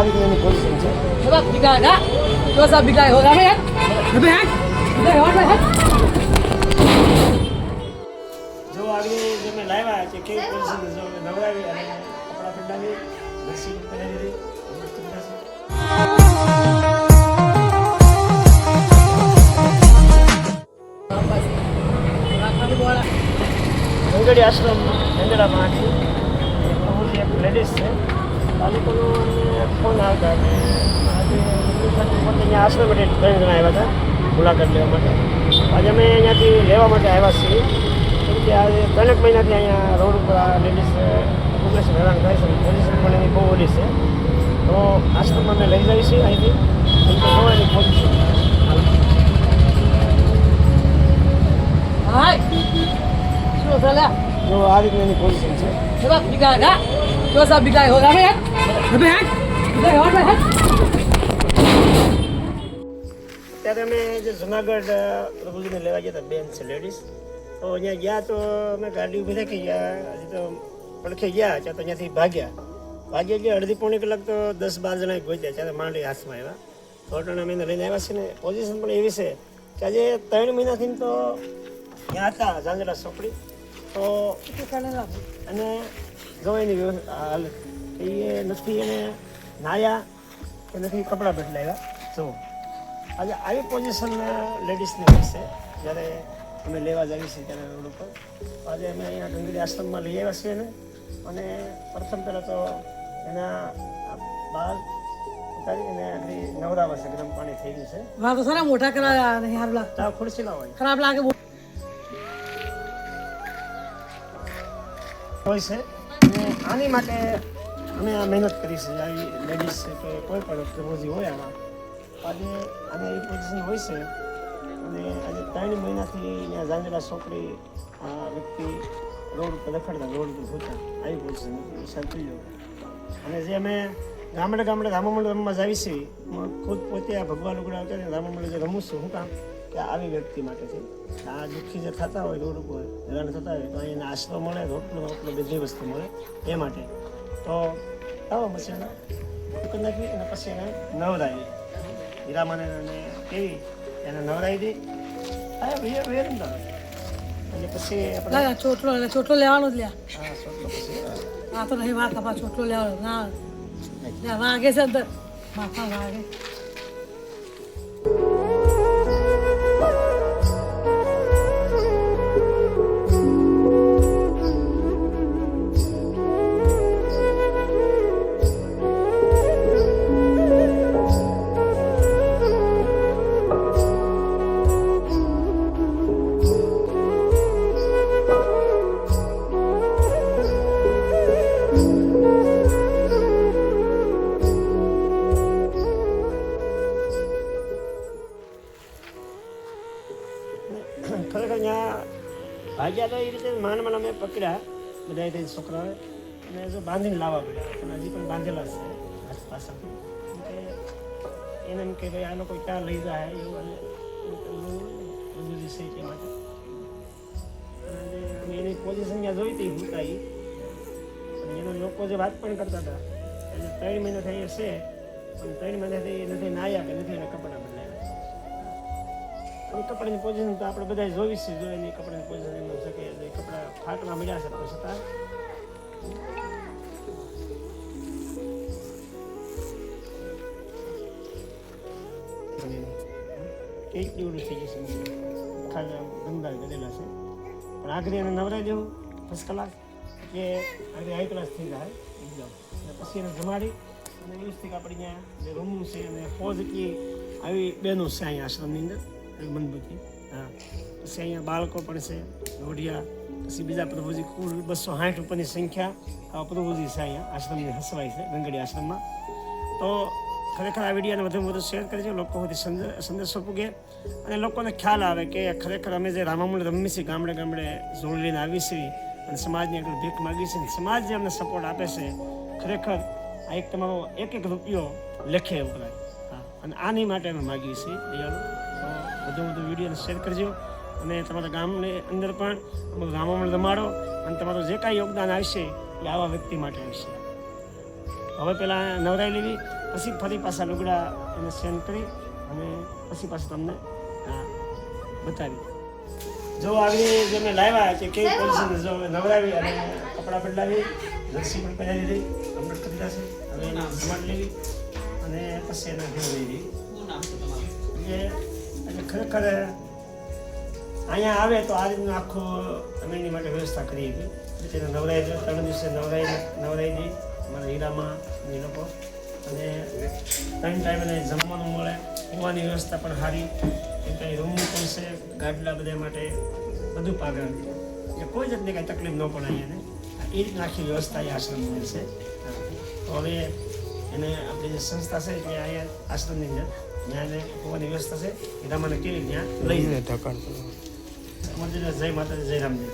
આ રીતે એની પોઝિશન છે. જો જે મેં લાવ્યા કે કેવી પોઝિશન જો મેં નવડાવી અને રસી દીધી. બધા આશ્રમ લેડીઝ છે. આ લોકોનો અમને ફોન આવતા અને અહીંયા આશ્રમ માટે ત્રણ જણા આવ્યા હતા મુલાકાત લેવા માટે. આજે અમે અહીંયાથી લેવા માટે આવ્યા છીએ. કેમ કે આજે ત્રણેક મહિનાથી અહીંયા રોડ ઉપર આ લેડીઝ પ્રોગ્રેશન હેરાન થાય છે પોઝિશન પણ એની બહુ ઓલી છે. તો આશ્રમમાં અમે લઈ જઈએ છીએ અહીંથી. જોવાની પોઝિશન. જો આ રીતની પોઝિશન છે. ada. Coba biga ત્યારે અમે જે જુનાગઢ પ્રભુજીને લેવા ગયા હતા બેન છે લેડીઝ તો અહીંયા ગયા તો અમે ગાડી ઊભી રાખી ગયા. હજી તો પડખે ગયા ત્યાં તો અહીંયાથી ભાગ્યા. ભાગ્યા એટલે અડધી પોણી કલાક તો દસ બાર જણા ગોત્યા ત્યારે માંડી હાથમાં આવ્યા. ફોટોને અમે લઈને આવ્યા છે ને પોઝિશન પણ એવી છે કે આજે ત્રણ મહિનાથી તો ત્યાં હતા ઝાંઝરા સોપડી. તો અને જો એની વ્યવસ્થા હાલત. એ નથી એને નાયા કે નથી કપડાં બદલાવ્યા. તો આજે આવી પોઝિશન લેડીઝની હોય છે જ્યારે અમે લેવા જઈએ છીએ ત્યારે રોડ ઉપર. આજે અમે અહીંયા ગંગડી આશ્રમમાં લઈ આવ્યા છીએ ને અને પ્રથમ પહેલાં તો એના આગળ નવરાવા છે ગરમ પાણી થઈ ગયું છે. sana moટા કરા નહીં હારું લાગતું ખુરશી ના હોય. ખરાબ લાગે. હોય છે. આની માટે અમે આ મહેનત કરી છે આવી લેડીઝ છે કે કોઈ પણ પ્રભુજી હોય આમાં. આજે આને એ પોઝિશન હોય છે, અને આજે ત્રણ મહિનાથી અહીંયા ઝાંઝરા છોકરી આ વ્યક્તિ રોડ ઉપર રખડતા, રોડ ઉપર ભૂતા આવી પોઝિશન શાંતિ અને જે અમે ગામડે ગામડે રામામંડળ રમવા જાવી છીએ હું ખુદ પોતે આ ભગવાન ઉગડા આવતા રામામંડળ જે રમું છું શું કામ, કે આવી વ્યક્તિ માટે છે. આ દુઃખી જે થતા હોય, રોડ ઉપર હેરાન થતા હોય, તો એને આશરો મળે, રોટલો રોટલો, બધી વસ્તુ મળે, એ માટે. તો આવો પછી એને કરી નાખી અને પછી એને નવરાવી હીરામાને અને કેવી? એને નવરાવી દઈ હા ભાઈ ભાઈ રમતા અને પછી આપણે ચોટલો એટલે ચોટલો લેવાનો જ લ્યા. હા સોટલો પછી. આ તો નહીં વાર કપા ચોટલો લેવાનો ના વાગે છે અંદર. માથા વાગે. ખરેખર ત્યાં ભાગ્યા તો એ રીતે માંડ અમે પકડ્યા. બધા રીતે છોકરાઓએ અને જો બાંધીને લાવવા પડ્યા. પણ હજી પણ બાંધેલા છે હાથ પાછળથી એને એમ કે ભાઈ આ લોકો ક્યાં લઈ જાય એવું બધું છે તે માટે. અને એની પોઝિશન ત્યાં જોઈ હતી હું અને એનો લોકો જે વાત પણ કરતા હતા એટલે ત્રણ મહિના થઈ હશે પણ ત્રણ મહિનાથી નથી નાયા કે નથી, એને કપડાં એ કપડાની પોઝિશન તો આપણે બધા જોઈ છે જો એની કપડાની પોઝિશન એમ છે કે કપડા ફાટવા મળ્યા છે પણ છતાં. એક જેવડું થઈ જશે ખાલી ધંધા કરેલા છે. પણ આગળ એને નવરાઈ દેવું, ફર્સ્ટ કલાક કે આગળ આઈ ક્લાસ થઈ જાય. એકદમ અને પછી એને જમાડી, અને વ્યવસ્થિત આપણે અહીંયા જે રૂમ છે, અને ફોજ કે આવી બહેનો છે અહીંયા આશ્રમની અંદર. આવી બધી હા. પછી અહીંયા બાળકો પણ છે ઢોઢિયા પછી બીજા પ્રભુજી કુલ બસો સાઠ ઉપરની સંખ્યા આવા પ્રભુજી છે અહીંયા, આશ્રમની હસવાય છે, ગંગડી આશ્રમમાં. તો ખરેખર આ વિડીયોને વધુમાં વધુ શેર કરજો, લોકો સુધી સંદે- સંદેશો પૂગે. અને લોકોને ખ્યાલ આવે કે ખરેખર અમે જે રામામંડ રમી છીએ ગામડે ગામડે જોડ લઈને આવી છીએ અને સમાજની આગળ ભીખ માગી છે સમાજ જે અમને સપોર્ટ આપે છે, ખરેખર આ એક તમારો એક એક રૂપિયો લેખે ઉપરાય હા. અને આની માટે અમે માગીએ છીએ, દયાળુ. વધુ વધુ વિડીયોને શેર કરજો. અને તમારા ગામની અંદર પણ અમારું રામામંડ રમાડો અને તમારું જે કાંઈ યોગદાન આવશે એ આવા વ્યક્તિ માટે આવશે. હવે પહેલાં નવરાઈ લેવી પછી ફરી પાછા લુગડા એને સેન્ડ કરી અને પછી પાછું તમને બતાવી. જો આવી જે મેં લાવ્યા કે કેવી પોઝિશન જો નવરાવી અને કપડાં બદલાવી રસી પણ પહેરાવી દીધી કમ્પ્લીટ કરી છે હવે એના જમાડ લેવી અને પછી એના ઘેર લેવી. એટલે એટલે ખરેખર અહીંયા આવે તો આ રીતનું આખું અમે એની માટે વ્યવસ્થા કરી હતી. એટલે તેને નવરાઈ ત્રણ દિવસે નવરાઈ નવરાઈ દઈ અમારા હીરામાં એ લોકો. અને ત્રણ ટાઈમ જમવાનું મળે. હોવાની વ્યવસ્થા પણ સારી. એ કંઈ રૂમ પણ છે. ગાડલા બધા માટે બધું પાગળ એટલે કોઈ જાતની કાંઈ તકલીફ ન પડે અહીંયાને એ રીતના આખી વ્યવસ્થા એ આશ્રમની છે. તો હવે એને આપણી જે સંસ્થા છે, એ અહીંયા આશ્રમની અંદર ત્યાં એને હોવાની વ્યવસ્થા છે. હીરામાને કેવી ત્યાં લઈ જાય ઢકાણ જય માતાજી જય રામદેવ